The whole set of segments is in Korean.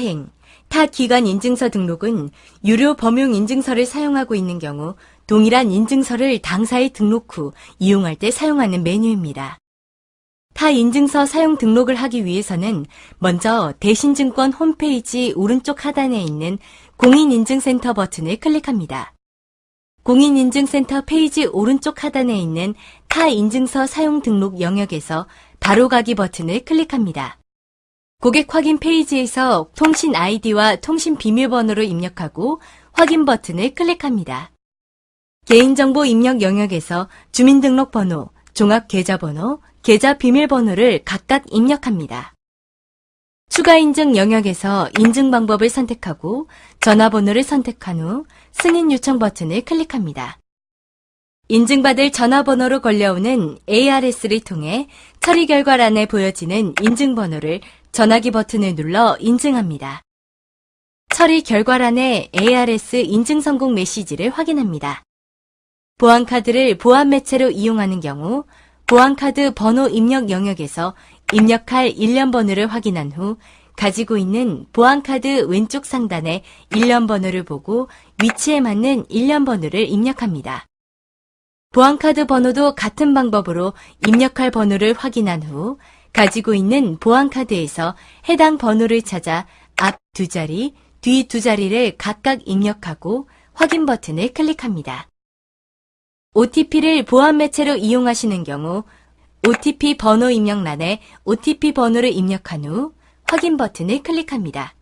타행, 타기관 인증서 등록은 유료 범용 인증서를 사용하고 있는 경우 동일한 인증서를 당사에 등록 후 이용할 때 사용하는 메뉴입니다. 타 인증서 사용 등록을 하기 위해서는 먼저 대신증권 홈페이지 오른쪽 하단에 있는 공인인증센터 버튼을 클릭합니다. 공인인증센터 페이지 오른쪽 하단에 있는 타 인증서 사용 등록 영역에서 바로 가기 버튼을 클릭합니다. 고객 확인 페이지에서 통신 아이디와 통신 비밀번호를 입력하고 확인 버튼을 클릭합니다. 개인정보 입력 영역에서 주민등록번호, 종합계좌번호, 계좌 비밀번호를 각각 입력합니다. 추가 인증 영역에서 인증 방법을 선택하고 전화번호를 선택한 후 승인 요청 버튼을 클릭합니다. 인증받을 전화번호로 걸려오는 ARS를 통해 처리 결과란에 보여지는 인증번호를 전화기 버튼을 눌러 인증합니다. 처리 결과란에 ARS 인증 성공 메시지를 확인합니다. 보안카드를 보안 매체로 이용하는 경우 보안카드 번호 입력 영역에서 입력할 일련 번호를 확인한 후 가지고 있는 보안카드 왼쪽 상단에 일련 번호를 보고 위치에 맞는 일련 번호를 입력합니다. 보안카드 번호도 같은 방법으로 입력할 번호를 확인한 후 가지고 있는 보안카드에서 해당 번호를 찾아 앞 두 자리, 뒤 두 자리를 각각 입력하고 확인 버튼을 클릭합니다. OTP를 보안 매체로 이용하시는 경우 OTP 번호 입력란에 OTP 번호를 입력한 후 확인 버튼을 클릭합니다.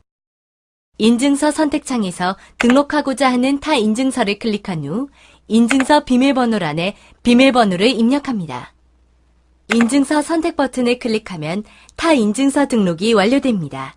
인증서 선택창에서 등록하고자 하는 타 인증서를 클릭한 후 인증서 비밀번호란에 비밀번호를 입력합니다. 인증서 선택 버튼을 클릭하면 타 인증서 등록이 완료됩니다.